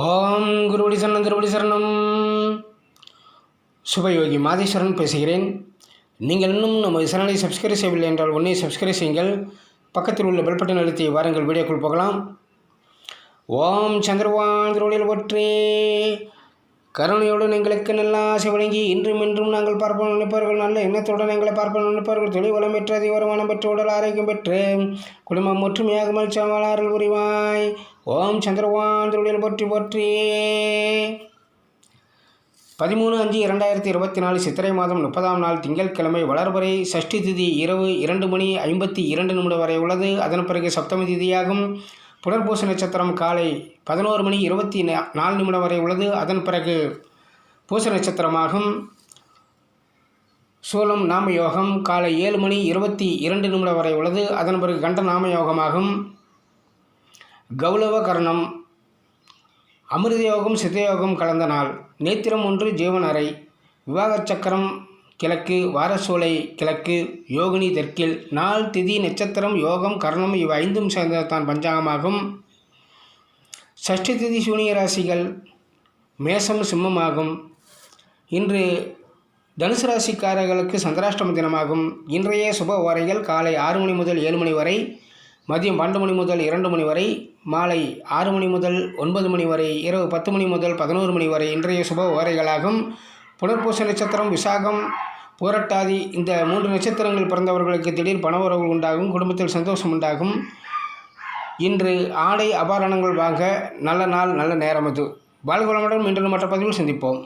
ஓம் குருபடி சரணம் திருவடி சரணம். சுபயோகி மாதேஸ்வரன் பேசுகிறேன். நீங்கள் இன்னும் நமது சேனலை சப்ஸ்கிரைப் செய்யவில்லை என்றால் உடனே சப்ஸ்கிரைப் செய்யுங்கள். பக்கத்தில் உள்ள பெல் பட்டன் அழுத்தி வாருங்கள் வீடியோக்குள் போகலாம். ஓம் சந்திரவான் திருவடியில் ஒற்றே கருணையுடன் எங்களுக்கு நல்ல ஆசை வழங்கி இன்றும் இன்றும் நாங்கள் பார்ப்போம் நினைப்பவர்கள் நல்ல எண்ணத்துடன் எங்களை பார்ப்போம் நினைப்பவர்கள் தொழில் வளம் பெற்று அதிக வருமானம் பெற்று உடல் ஆரோக்கியம் பெற்று குடும்பம் ஒற்றுமையாக மகிழ்ச்சியாளர்கள் புரிவாய் ஓம் சந்திரவான் திருவடியில் போற்றி போற்றி. பதிமூணு அஞ்சு இரண்டாயிரத்தி இருபத்தி நாலு சித்திரை மாதம் முப்பதாம் நாள் திங்கட்கிழமை வளர்வரை சஷ்டி திதி இரவு இரண்டு மணி ஐம்பத்தி இரண்டு நிமிடம் வரை உள்ளது. அதன் பிறகு சப்தமி திதியாகும். புனர்பூச நட்சத்திரம் காலை பதினோரு மணி இருபத்தி நாலு நிமிடம் வரை உள்ளது. அதன் பிறகு பூச நட்சத்திரமாகும் சூலம் நாம யோகம் காலை ஏழு மணி இருபத்தி இரண்டு நிமிடம் வரை உள்ளது. அதன் பிறகு கண்ட நாம யோகமாகும் கரணம் அமிர்த யோகம் சித்தயோகம் கலந்த நாள். நேத்திரம் ஒன்று ஜீவன் அறை. விவாகச் சக்கரம் கிழக்கு வாரசோலை கிழக்கு யோகினி தெற்கில் நாள் திதி நட்சத்திரம் யோகம் கர்ணம் இவை ஐந்தும் சேர்ந்ததான் பஞ்சாங்கமாகும். சஷ்டி திதி சூனிய ராசிகள் மேசம் சிம்மமாகும். இன்று தனுசு ராசிக்காரர்களுக்கு சந்திராஷ்டம தினமாகும். இன்றைய சுப ஓரைகள் காலை ஆறு மணி முதல் ஏழு மணி வரை மதியம் பன்னெண்டு மணி முதல் இரண்டு மணி வரை மாலை ஆறு மணி முதல் ஒன்பது மணி வரை இரவு பத்து மணி முதல் பதினோரு மணி வரை இன்றைய சுப உரைகளாகும் புனர்பூச நட்சத்திரம் விசாகம் புரட்டாதி இந்த மூன்று நட்சத்திரங்கள் பிறந்தவர்களுக்கு திடீர் பணவரவு உண்டாகும் குடும்பத்தில் சந்தோஷம் உண்டாகும். இன்று ஆடை அபாரணங்கள் வாங்க நல்ல நாள் நல்ல நேரம் அது. வாழ்வளமுடன் மீண்டும் மற்ற பதிவில் சந்திப்போம்.